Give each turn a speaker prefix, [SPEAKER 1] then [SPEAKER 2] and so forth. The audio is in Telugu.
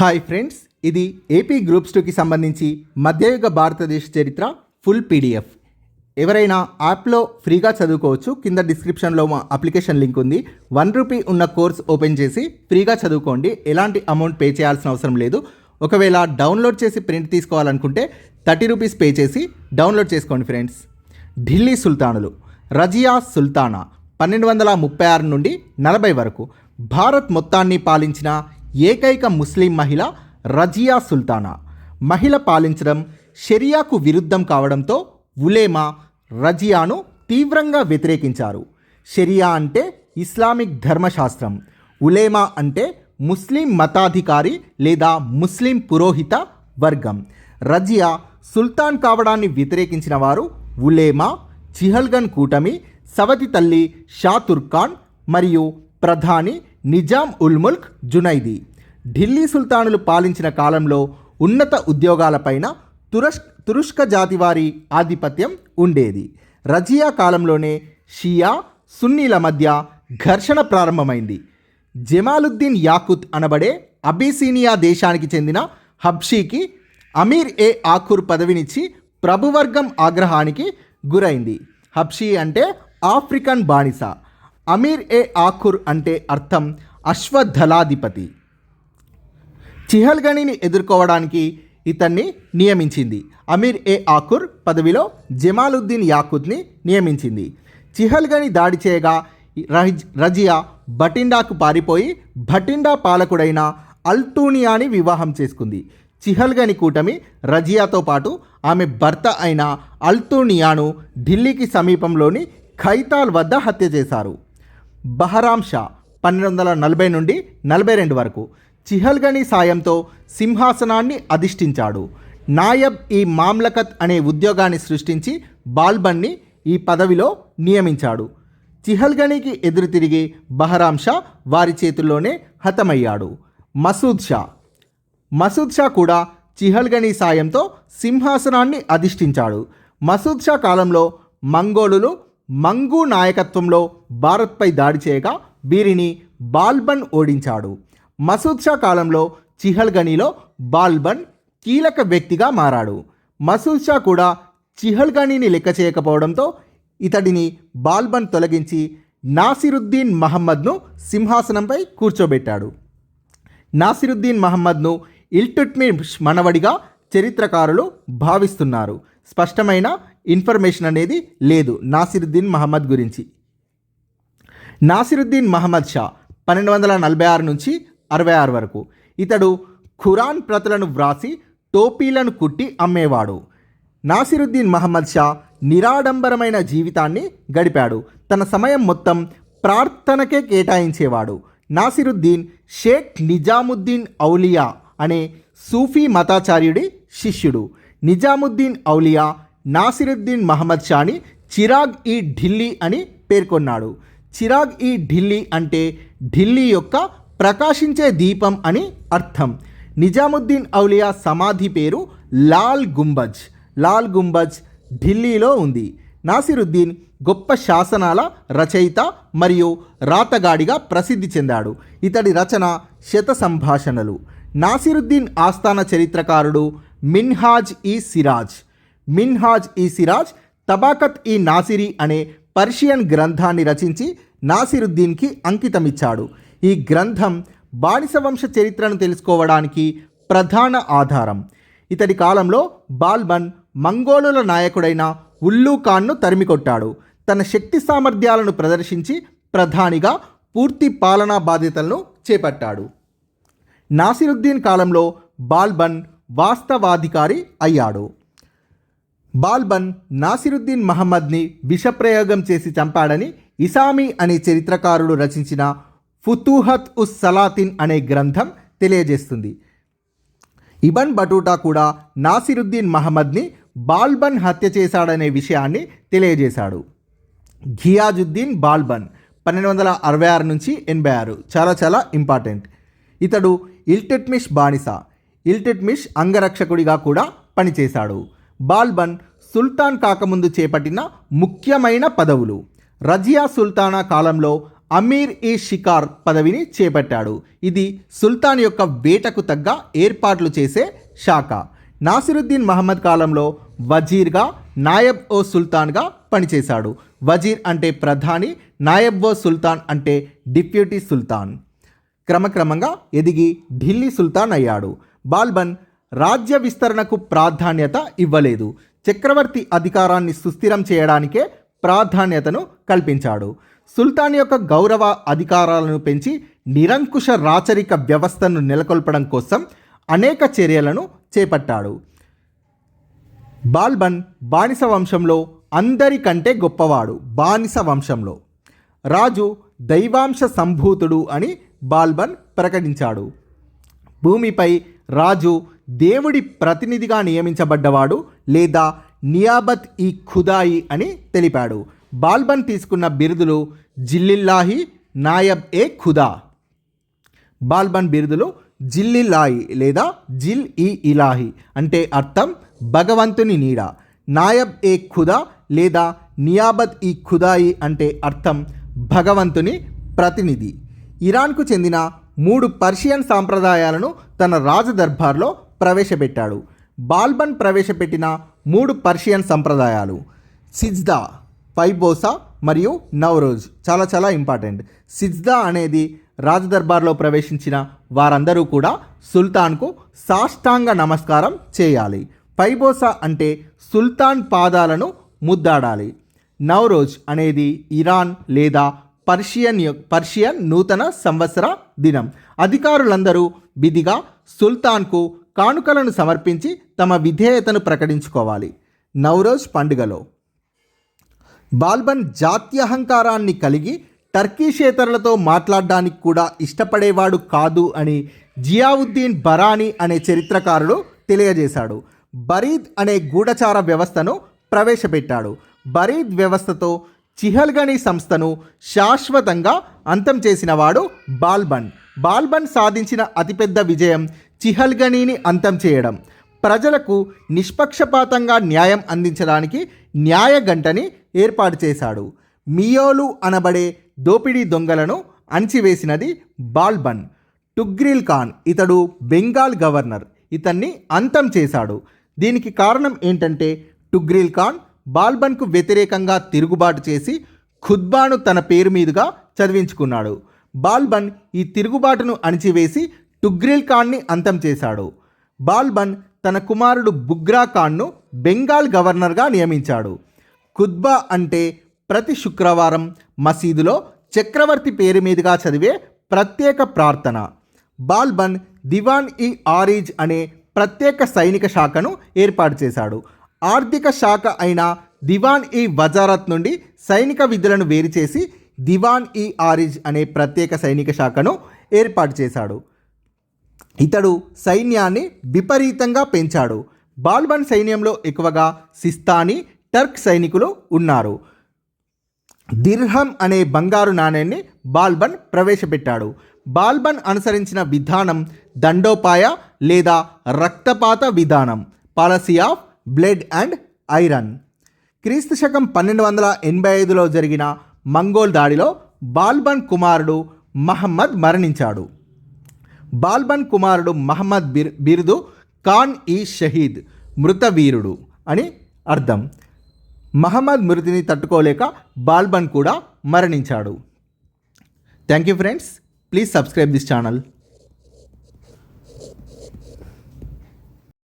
[SPEAKER 1] హాయ్ ఫ్రెండ్స్ ఇది ఏపీ గ్రూప్స్ టూకి సంబంధించి మధ్యయుగ భారతదేశ చరిత్ర ఫుల్ పీడిఎఫ్. ఎవరైనా యాప్లో ఫ్రీగా చదువుకోవచ్చు కింద డిస్క్రిప్షన్లో మా అప్లికేషన్ లింక్ ఉంది. వన్ రూపీ ఉన్న కోర్స్ ఓపెన్ చేసి ఫ్రీగా చదువుకోండి. ఎలాంటి అమౌంట్ పే చేయాల్సిన అవసరం లేదు. ఒకవేళ డౌన్లోడ్ చేసి ప్రింట్ తీసుకోవాలనుకుంటే థర్టీ రూపీస్ పే చేసి డౌన్లోడ్ చేసుకోండి ఫ్రెండ్స్. ఢిల్లీ సుల్తానులు రజియా సుల్తానా పన్నెండు వందల ముప్పై ఆరు నుండి నలభై వరకు. భారత్ మొత్తాన్ని పాలించిన ఏకైక ముస్లిం మహిళ రజియా సుల్తానా. మహిళ పాలించడం షరియాకు విరుద్ధం కావడంతో ఉలేమా రజియాను తీవ్రంగా వ్యతిరేకించారు. షరియా అంటే ఇస్లామిక్ ధర్మశాస్త్రం. ఉలేమా అంటే ముస్లిం మతాధికారి లేదా ముస్లిం పురోహిత వర్గం. రజియా సుల్తాన్ కావడాన్ని వ్యతిరేకించిన వారు ఉలేమా చిహల్గన్ కూటమి సవతి తల్లి షా తుర్కాన్ మరియు ప్రధాని నిజాం ఉల్ ముల్క్ జునైది. ఢిల్లీ సుల్తానులు పాలించిన కాలంలో ఉన్నత ఉద్యోగాలపైన తురష్ తురుష్క జాతి వారి ఆధిపత్యం ఉండేది. రజియా కాలంలోనే షియా సున్నీల మధ్య ఘర్షణ ప్రారంభమైంది. జమాలుద్దీన్ యాకుత్ అనబడే అబీసీనియా దేశానికి చెందిన హబ్షీకి అమీర్ ఏ ఆఖుర్ పదవినిచ్చి ప్రభువర్గం ఆగ్రహానికి గురైంది. హబ్షీ అంటే ఆఫ్రికన్ బానిస. అమీర్ ఏ ఆఖుర్ అంటే అర్థం అశ్వధలాధిపతి. చిహల్గణిని ఎదుర్కోవడానికి ఇతన్ని నియమించింది. అమీర్ ఏ ఆకుర్ పదవిలో జమాలుద్దీన్ యాకుద్ని నియమించింది. చిహల్గణి దాడి చేయగా రజ్- రజియా బటిండాకు పారిపోయి భటిండా పాలకుడైన అల్టూనియాని వివాహం చేసుకుంది. చిహల్గని కూటమి రజియాతో పాటు ఆమె భర్త అయిన అల్తూనియాను ఢిల్లీకి సమీపంలోని ఖైతాల్ వద్ద హత్య చేశారు. బహరాం షా పన్నెండు వందల నలభై నుండి నలభై రెండు వరకు చిహల్గని సాయంతో సింహాసనాన్ని అధిష్ఠించాడు. నాయబ్ ఈ మామ్లకత్ అనే ఉద్యోగాన్ని సృష్టించి బాల్బన్ని ఈ పదవిలో నియమించాడు. చిహల్గనికి ఎదురు తిరిగి బహరాం షా వారి చేతుల్లోనే హతమయ్యాడు. మసూద్ షా. మసూద్ షా కూడా చిహల్గని సాయంతో సింహాసనాన్ని అధిష్ఠించాడు. మసూద్ షా కాలంలో మంగోలులు మంగు నాయకత్వంలో భారత్పై దాడి చేయగా వీరిని బాల్బన్ ఓడించాడు. మసూద్ షా కాలంలో చిహల్గనిలో బాల్బన్ కీలక వ్యక్తిగా మారాడు. మసూద్ షా కూడా చిహల్గనిని లెక్క చేయకపోవడంతో ఇతడిని బాల్బన్ తొలగించి నాసిరుద్దీన్ మహమ్మద్ను సింహాసనంపై కూర్చోబెట్టాడు. నాసిరుద్దీన్ మహమ్మద్ను ఇల్టుట్మిష్ మనవడిగా చరిత్రకారులు భావిస్తున్నారు. స్పష్టమైన ఇన్ఫర్మేషన్ అనేది లేదు. నాసిరుద్దీన్ మహమ్మద్ గురించి. నాసిరుద్దీన్ మహమ్మద్ షా పన్నెండు వందల నలభై ఆరు నుంచి అరవై ఆరు వరకు. ఇతడు ఖురాన్ ప్రతులను వ్రాసి టోపీలను కుట్టి అమ్మేవాడు. నాసిరుద్దీన్ మహమ్మద్ షా నిరాడంబరమైన జీవితాన్ని గడిపాడు. తన సమయం మొత్తం ప్రార్థనకే కేటాయించేవాడు. నాసిరుద్దీన్ షేక్ నిజాముద్దీన్ ఔలియా అనే సూఫీ మతాచార్యుడి శిష్యుడు. నిజాముద్దీన్ ఔలియా నాసిరుద్దీన్ మహమ్మద్ షాని చిరాగ్ ఈ ఢిల్లీ అని పేర్కొన్నాడు. చిరాగ్ ఈ ఢిల్లీ అంటే ఢిల్లీ యొక్క ప్రకాశించే దీపం అని అర్థం. నిజాముద్దీన్ ఔలియా సమాధి పేరు లాల్ గుంబజ్. లాల్ గుంబజ్ ఢిల్లీలో ఉంది. నాసిరుద్దీన్ గొప్ప శాసనాల రచయిత మరియు రాతగాడిగా ప్రసిద్ధి చెందాడు. ఇతడి రచన శత సంభాషణలు. నాసిరుద్దీన్ ఆస్థాన చరిత్రకారుడు మిన్హాజ్ ఈ సిరాజ్. మిన్హాజ్ ఈ సిరాజ్ తబాకత్ ఈ నాసిరి అనే పర్షియన్ గ్రంథాన్ని రచించి నాసిరుద్దీన్కి అంకితమిచ్చాడు. ఈ గ్రంథం బానిస వంశ చరిత్రను తెలుసుకోవడానికి ప్రధాన ఆధారం. ఇతడి కాలంలో బాల్బన్ మంగోలుల నాయకుడైన ఉల్లూ ఖాన్ను తరిమికొట్టాడు. తన శక్తి సామర్థ్యాలను ప్రదర్శించి ప్రధానిగా పూర్తి పాలనా బాధ్యతలను చేపట్టాడు. నాసిరుద్దీన్ కాలంలో బాల్బన్ వాస్తవాధికారి అయ్యాడు. బాల్బన్ నాసిరుద్దీన్ మహమ్మద్ని విషప్రయోగం చేసి చంపాడని ఇసామి అనే చరిత్రకారుడు రచించిన ఫుతూహత్ ఉస్ సలాతిన్ అనే గ్రంథం తెలియజేస్తుంది. ఇబన్ బటూటా కూడా నాసిరుద్దీన్ మహమ్మద్ని బాల్బన్ హత్య చేశాడనే విషయాన్ని తెలియజేశాడు. ఘియాజుద్దీన్ బాల్బన్ పన్నెండు వందల అరవై ఆరు నుంచి ఎనభై ఆరు. చాలా చాలా ఇంపార్టెంట్. ఇతడు ఇల్టెట్మిష్ బానిస. ఇల్టెట్మిష్ అంగరక్షకుడిగా కూడా పనిచేశాడు. బాల్బన్ సుల్తాన్ కాకముందు చేపట్టిన ముఖ్యమైన పదవులు. రజియా సుల్తానా కాలంలో అమీర్ ఈ షికార్ పదవిని చేపట్టాడు. ఇది సుల్తాన్ యొక్క వేటకు తగ్గ ఏర్పాట్లు చేసే శాఖ. నాసిరుద్దీన్ మహమ్మద్ కాలంలో వజీర్గా నాయబ్ ఓ సుల్తాన్గా పనిచేశాడు. వజీర్ అంటే ప్రధాని నాయబ్ ఓ సుల్తాన్ అంటే డిప్యూటీ సుల్తాన్. క్రమక్రమంగా ఎదిగి ఢిల్లీ సుల్తాన్ అయ్యాడు. బాల్బన్ రాజ్య విస్తరణకు ప్రాధాన్యత ఇవ్వలేదు. చక్రవర్తి అధికారాన్ని సుస్థిరం చేయడానికే ప్రాధాన్యతను కల్పించాడు. సుల్తాన్ యొక్క గౌరవ అధికారాలను పెంచి నిరంకుశ రాచరిక వ్యవస్థను నెలకొల్పడం కోసం అనేక చర్యలను చేపట్టాడు. బాల్బన్ బానిస వంశంలో అందరికంటే గొప్పవాడు బానిస వంశంలో. రాజు దైవాంశ సంభూతుడు అని బాల్బన్ ప్రకటించాడు. భూమిపై రాజు దేవుడి ప్రతినిధిగా నియమించబడ్డవాడు లేదా నియాబత్ ఈ ఖుదాయి అని తెలిపాడు. బాల్బన్ తీసుకున్న బిరుదులు జిల్లిల్లాహి నాయబ్ ఏ ఖుదా. బాల్బన్ బిరుదులు జిల్లిల్లాహి లేదా జిల్ ఈ ఇలాహి అంటే అర్థం భగవంతుని నీడ. నాయబ్ ఏ ఖుదా లేదా నియాబత్ ఈ ఖుదాయి అంటే అర్థం భగవంతుని ప్రతినిధి. ఇరాన్కు చెందిన మూడు పర్షియన్ సాంప్రదాయాలను తన రాజదర్బార్లో ప్రవేశపెట్టాడు. బాల్బన్ ప్రవేశపెట్టిన మూడు పర్షియన్ సంప్రదాయాలు సిజ్దా పైబోసా మరియు నవరోజ్. చాలా చాలా ఇంపార్టెంట్. సిజ్దా అనేది రాజదర్బార్లో ప్రవేశించిన వారందరూ కూడా సుల్తాన్కు సాష్టాంగ నమస్కారం చేయాలి. పైబోసా అంటే సుల్తాన్ పాదాలను ముద్దాడాలి. నవరోజ్ అనేది ఇరాన్ లేదా పర్షియన్ పర్షియన్ నూతన సంవత్సర దినం. అధికారులందరూ విధిగా సుల్తాన్కు కానుకలను సమర్పించి తమ విధేయతను ప్రకటించుకోవాలి. నవరోజ్ పండుగలో బాల్బన్ జాత్యహంకారాన్ని కలిగి టర్కీషేతరులతో మాట్లాడడానికి కూడా ఇష్టపడేవాడు కాదు అని జియావుద్దీన్ బరానీ అనే చరిత్రకారుడు తెలియజేశాడు. బరీద్ అనే గూఢచార వ్యవస్థను ప్రవేశపెట్టాడు. బరీద్ వ్యవస్థతో చిహల్గని సంస్థను శాశ్వతంగా అంతం చేసినవాడు బాల్బన్. బాల్బన్ సాధించిన అతిపెద్ద విజయం చిహల్గనీని అంతం చేయడం. ప్రజలకు నిష్పక్షపాతంగా న్యాయం అందించడానికి న్యాయగంటని ఏర్పాటు చేశాడు. మియోలు అనబడే దోపిడీ దొంగలను అణిచివేసినది బాల్బన్. టుగ్రిల్ ఖాన్ ఇతడు బెంగాల్ గవర్నర్. ఇతన్ని అంతం చేశాడు. దీనికి కారణం ఏంటంటే టుగ్రిల్ ఖాన్ బాల్బన్కు వ్యతిరేకంగా తిరుగుబాటు చేసి ఖుద్బాను తన పేరు మీదుగా చదివించుకున్నాడు. బాల్బన్ ఈ తిరుగుబాటును అణిచివేసి టుగ్రిల్ ఖాన్ని అంతం చేశాడు. బాల్బన్ తన కుమారుడు బుగ్రా ఖాన్ను బెంగాల్ గవర్నర్గా నియమించాడు. ఖుద్బా అంటే ప్రతి శుక్రవారం మసీదులో చక్రవర్తి పేరు మీదుగా చదివే ప్రత్యేక ప్రార్థన. బాల్బన్ దివాన్ ఈ ఆరిజ్ అనే ప్రత్యేక సైనిక శాఖను ఏర్పాటు చేశాడు. ఆర్థిక శాఖ అయిన దివాన్ ఈ వజారత్ నుండి సైనిక విధులను వేరు చేసి దివాన్ ఈ ఆరిజ్ అనే ప్రత్యేక సైనిక శాఖను ఏర్పాటు చేశాడు. ఇతడు సైన్యాన్ని విపరీతంగా పెంచాడు. బాల్బన్ సైన్యంలో ఎక్కువగా సిస్తానీ టర్క్ సైనికులు ఉన్నారు. దిర్హం అనే బంగారు నాణ్యాన్ని బాల్బన్ ప్రవేశపెట్టాడు. బాల్బన్ అనుసరించిన విధానం దండోపాయ లేదా రక్తపాత విధానం policy of blood and iron. క్రీస్తు శకం పన్నెండు వందల ఎనభై ఐదులో జరిగిన మంగోల్ దాడిలో బాల్బన్ కుమారుడు మహమ్మద్ మరణించాడు. బాల్బన్ కుమారుడు మహమ్మద్ బిర్ బిరుదు ఖాన్ ఈ షహీద్ మృత వీరుడు అని అర్థం. మహమ్మద్ మృతిని తట్టుకోలేక బాల్బన్ కూడా మరణించాడు. Thank you friends please subscribe this channel.